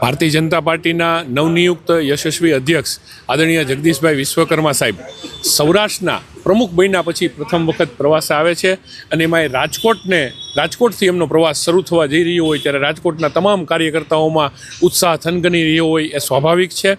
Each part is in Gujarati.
ભારતીય જનતા પાર્ટીના નવનિયુક્ત યશસ્વી અધ્યક્ષ આદરણીય જગદીશભાઈ વિશ્વકર્મા સાહેબ સૌરાષ્ટ્રના પ્રમુખ બન્યા પછી પ્રથમ વખત પ્રવાસ આવે છે અને એમાં એ રાજકોટને, રાજકોટથી એમનો પ્રવાસ શરૂ થવા જઈ રહ્યો હોય ત્યારે રાજકોટના તમામ કાર્યકર્તાઓમાં ઉત્સાહ થનગની રહ્યો હોય એ સ્વાભાવિક છે.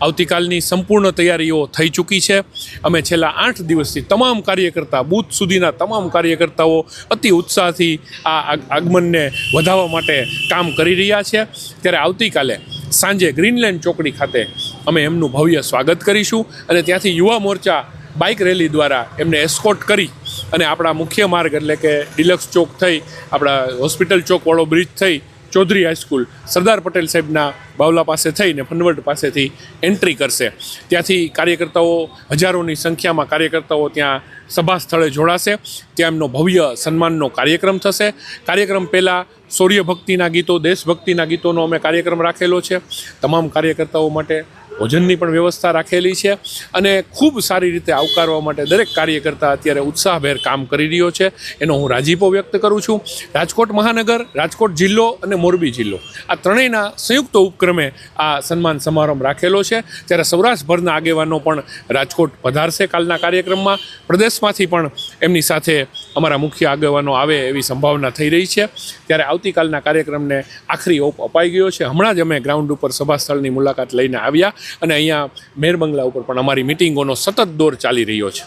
આવતીકાલની સંપૂર્ણ તૈયારીઓ થઈ ચૂકી છે. અમે છેલ્લા આઠ દિવસથી તમામ કાર્યકર્તા, બૂથ સુધીના તમામ કાર્યકર્તાઓ અતિ ઉત્સાહથી આ આગમનને વધારવા માટે કામ કરી રહ્યા છે. ત્યારે આવતીકાલે સાંજે ગ્રીનલેન્ડ ચોકડી ખાતે અમે એમનું ભવ્ય સ્વાગત કરીશું અને ત્યાંથી યુવા મોરચા બાઇક રેલી દ્વારા એમને એસ્કોટ કરી અને આપણા મુખ્ય માર્ગ એટલે કે ડિલક્સ ચોક થઈ, આપણા હોસ્પિટલ ચોકવાળો બ્રિજ થઈ, ચૌધરી હાઈસ્કૂલ સરદાર પટેલ સાહેબના બાવલા પાસે થઈને ફનવટ પાસેથી એન્ટ્રી કરશે. ત્યાંથી કાર્યકર્તાઓ હજારોની સંખ્યામાં કાર્યકર્તાઓ ત્યાં સભા સ્થળે જોડાશે. ત્યાં એમનો ભવ્ય સન્માનનો કાર્યક્રમ થશે. કાર્યક્રમ પહેલાં સૂર્ય ભક્તિના ગીતો, દેશભક્તિના ગીતોનો અમે કાર્યક્રમ રાખેલો છે. તમામ કાર્યકર્તાઓ માટે ભોજનની પણ વ્યવસ્થા રાખેલી છે અને ખૂબ સારી રીતે આવકારવા માટે દરેક કાર્યકર્તા અત્યારે ઉત્સાહભેર કામ કરી રહ્યો છે. એનો હું રાજીપો વ્યક્ત કરું છું. રાજકોટ મહાનગર, રાજકોટ જિલ્લો અને મોરબી જિલ્લો. આ ત્રણેયના સંયુક્ત ઉપક્રમે આ સન્માન સમારંભ રાખેલો છે. ત્યારે સૌરાષ્ટ્રભરના આગેવાનો પણ રાજકોટ પધારશે કાલના કાર્યક્રમમાં. પ્રદેશમાંથી પણ એમની સાથે અમારા મુખ્ય આગેવાનો આવે એવી સંભાવના થઈ રહી છે. ત્યારે આવતીકાલના કાર્યક્રમને આખરી ઓપ અપાઈ ગયો છે. હમણાં જ અમે ગ્રાઉન્ડ ઉપર સભા સ્થળની મુલાકાત લઈને આવ્યા. અને અહીંયા મેર બંગલા ઉપર પણ અમારી મિટિંગોનો સતત દોર ચાલી રહ્યો છે.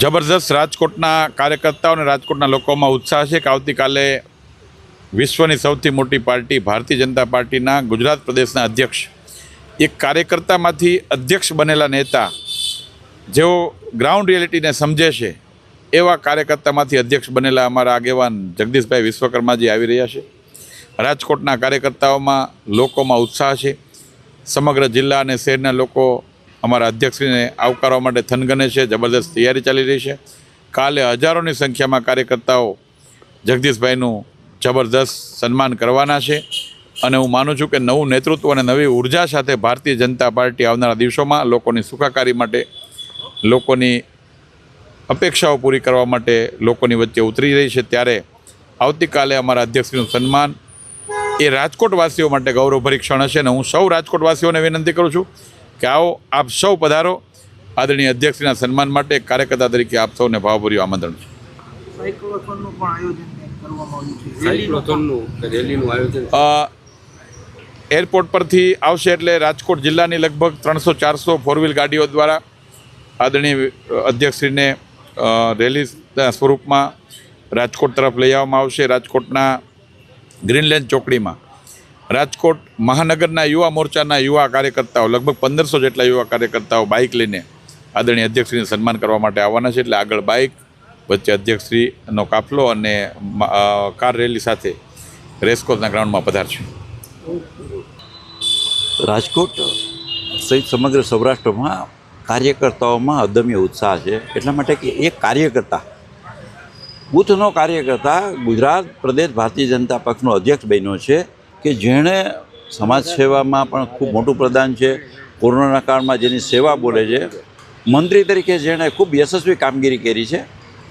જબરજસ્ત રાજકોટના કાર્યકર્તાઓ અને રાજકોટના લોકોમાં ઉત્સાહ છે કે આવતીકાલે વિશ્વની સૌથી મોટી પાર્ટી ભારતીય જનતા પાર્ટીના ગુજરાત પ્રદેશના અધ્યક્ષ. એક કાર્યકર્તામાંથી અધ્યક્ષ બનેલા નેતા જેઓ ગ્રાઉન્ડ રિયાલિટીને સમજે છે, એવા કાર્યકર્તામાંથી અધ્યક્ષ બનેલા અમારા આગેવાન જગદીશભાઈ વિશ્વકર્માજી આવી રહ્યા છે. રાજકોટના કાર્યકર્તાઓમાં લોકોમાં ઉત્સાહ છે. સમગ્ર જિલ્લા અને શહેરના લોકો અમારા અધ્યક્ષશ્રીને આવકારવા માટે થનગને છે, જબરદસ્ત તૈયારી ચાલી રહી છે. કાલે હજારોની સંખ્યામાં કાર્યકર્તાઓ જગદીશભાઈનું જબરદસ્ત સન્માન કરવાના છે અને હું માનું છું કે નવું નેતૃત્વ અને નવી ઊર્જા સાથે ભારતીય જનતા પાર્ટી આવનારા દિવસોમાં લોકોની સુખાકારી માટે, લોકોની અપેક્ષાઓ પૂરી કરવા માટે લોકોની વચ્ચે ઉતરી રહી છે. ત્યારે આવતીકાલે અમારા અધ્યક્ષનું સન્માન એ રાજકોટવાસીઓ માટે ગૌરવભરી ક્ષણ હશે અને હું સૌ રાજકોટવાસીઓને વિનંતી કરું છું કે આવો આપ સૌ પધારો. આદરણીય અધ્યક્ષના સન્માન માટે એક કાર્યકર્તા તરીકે આપ સૌને ભાવભર્યું આમંત્રણ છે. સાયક્લોથોનનું પણ આયોજન કંઈક કરવામાં આવ્યું છે. રેલીનું સાયક્લોથોનનું કે રેલીનું આયોજન. અ, એરપોર્ટ પરથી આવશે એટલે રાજકોટ જિલ્લાની લગભગ ત્રણસો ચારસો ફોર વ્હીલ ગાડીઓ દ્વારા આદરણીય અધ્યક્ષશ્રીને રેલી રેલીના સ્વરૂપમાં રાજકોટ તરફ લઈ આવવામાં આવશે. રાજકોટના ગ્રીનલેન્ડ ચોકડીમાં. રાજકોટ મહાનગરના યુવા મોરચાના યુવા કાર્યકર્તાઓ, લગભગ પંદરસો જેટલા યુવા કાર્યકર્તાઓ બાઇક લઈને આદરણીય અધ્યક્ષશ્રીને સન્માન કરવા માટે આવવાના છે એટલે આગળ બાઇક, વચ્ચે અધ્યક્ષશ્રીનો કાફલો અને કાર રેલી સાથે રેસકોર્સના ગ્રાઉન્ડમાં પધારશે રાજકોટ સહિત સમગ્ર સૌરાષ્ટ્રમાં કાર્યકર્તાઓમાં અદમ્ય ઉત્સાહ છે. એટલા માટે કે એક કાર્યકર્તા બૂથનો કાર્યકર્તા ગુજરાત પ્રદેશ ભારતીય જનતા પક્ષનો અધ્યક્ષ બન્યો છે કે જેણે સમાજ સેવામાં પણ ખૂબ મોટું પ્રદાન છે. કોરોના કાળમાં જેની સેવા બોલે છે. મંત્રી તરીકે જેણે ખૂબ યશસ્વી કામગીરી કરી છે.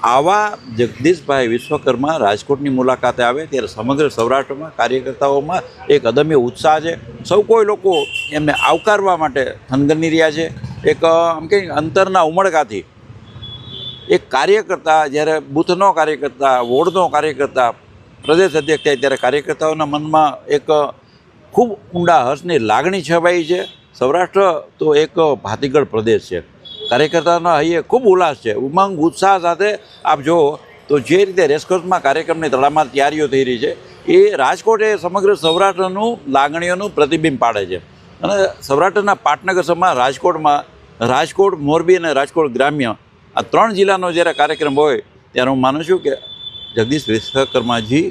આવા જગદીશભાઈ વિશ્વકર્મા રાજકોટની મુલાકાતે આવે ત્યારે સમગ્ર સૌરાષ્ટ્રમાં કાર્યકર્તાઓમાં એક અદમ્ય ઉત્સાહ છે. સૌ કોઈ લોકો એમને આવકારવા માટે થનગની રહ્યા છે. એક, આમ કે અંતરના ઉમળકાથી એક કાર્યકર્તા, જ્યારે બૂથનો કાર્યકર્તા, વોર્ડનો કાર્યકર્તા, પ્રદેશ અધ્યક્ષ થાય ત્યારે કાર્યકર્તાઓના મનમાં એક ખૂબ ઊંડા હર્ષની લાગણી છવાઈ છે. સૌરાષ્ટ્ર તો એક ભાતીગળ પ્રદેશ છે. કાર્યકર્તાઓના હૈયે ખૂબ ઉલ્લાસ છે. ઉમંગ, ઉત્સાહ સાથે આપ જુઓ તો જે રીતે રેસકોર્સમાં કાર્યક્રમની તળામાં તૈયારીઓ થઈ રહી છે, એ રાજકોટ એ સમગ્ર સૌરાષ્ટ્રનું લાગણીઓનું પ્રતિબિંબ પાડે છે. અને સૌરાષ્ટ્રના પાટનગર સમા રાજકોટમાં, રાજકોટ મોરબી અને રાજકોટ ગ્રામ્ય આ ત્રણ જિલ્લાનો જ્યારે કાર્યક્રમ હોય, ત્યારે હું માનું છું કે જગદીશ વિશ્વકર્માજી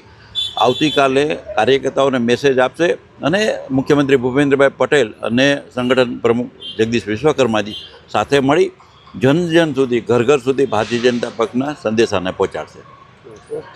આવતીકાલે કાર્યકર્તાઓને મેસેજ આપશે અને મુખ્યમંત્રી ભૂપેન્દ્રભાઈ પટેલ અને સંગઠન પ્રમુખ જગદીશ વિશ્વકર્માજી સાથે મળી જન જન સુધી, ઘર ઘર સુધી ભારતીય જનતા પક્ષના સંદેશાને પહોંચાડશે.